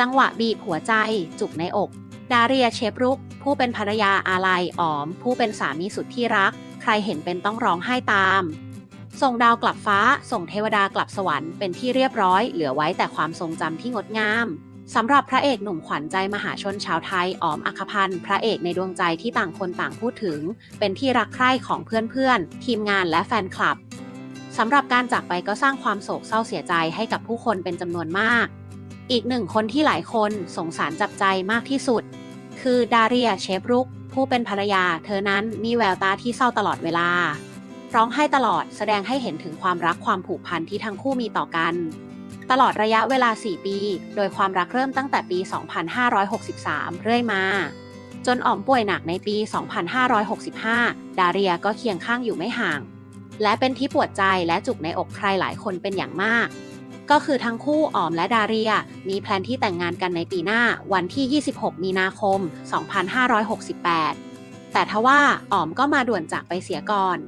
จังหวะบีบหัวใจ จุกในอก ดาเรียเชฟรุก ผู้เป็นภรรยาอาลัยอ๋อม ผู้เป็นสามีสุดที่รัก ใครเห็นเป็นต้องร้องไห้ตาม ส่งดาวกลับฟ้า ส่งเทวดากลับสวรรค์เป็นที่เรียบร้อย เหลือไว้แต่ความทรงจำที่งดงามสำหรับพระเอกหนุ่มขวัญใจมหาชนชาวไทยอ๋อมอัคพันธ์พระเอกในดวงใจที่ต่างคนต่างพูดถึง เป็นที่รักใคร่ของเพื่อนๆ ทีมงานและแฟนคลับสำหรับการจากไปก็สร้างความโศกเศร้าเสียใจให้กับผู้คนเป็นจำนวนมาก อีกหนึ่งคนที่หลายคนสงสารจับใจมากที่สุด คือดาเรียเชฟรุก ผู้เป็นภรรยา เธอนั้นมีแววตาที่เศร้าตลอดเวลา ร้องไห้ตลอดแสดงให้เห็นถึงความรักความผูกพันที่ทั้งคู่มีต่อกัน ตลอดระยะเวลา 4 ปี โดยความรักเริ่มตั้งแต่ปี 2563 เรื่อยมา จนอ๋อมป่วยหนักในปี 2565 ดาเรียก็เคียงข้างอยู่ไม่ห่าง และเป็นที่ปวดใจและจุกในอกใครหลายคนเป็นอย่างมาก ก็คือทั้งคู่อ๋อมและดาเรีย มีแพลนที่แต่งงานกันในปีหน้าวันที่ 26 มีนาคม 2568 แต่ทว่าอ๋อมก็มาด่วนจากไปเสียก่อน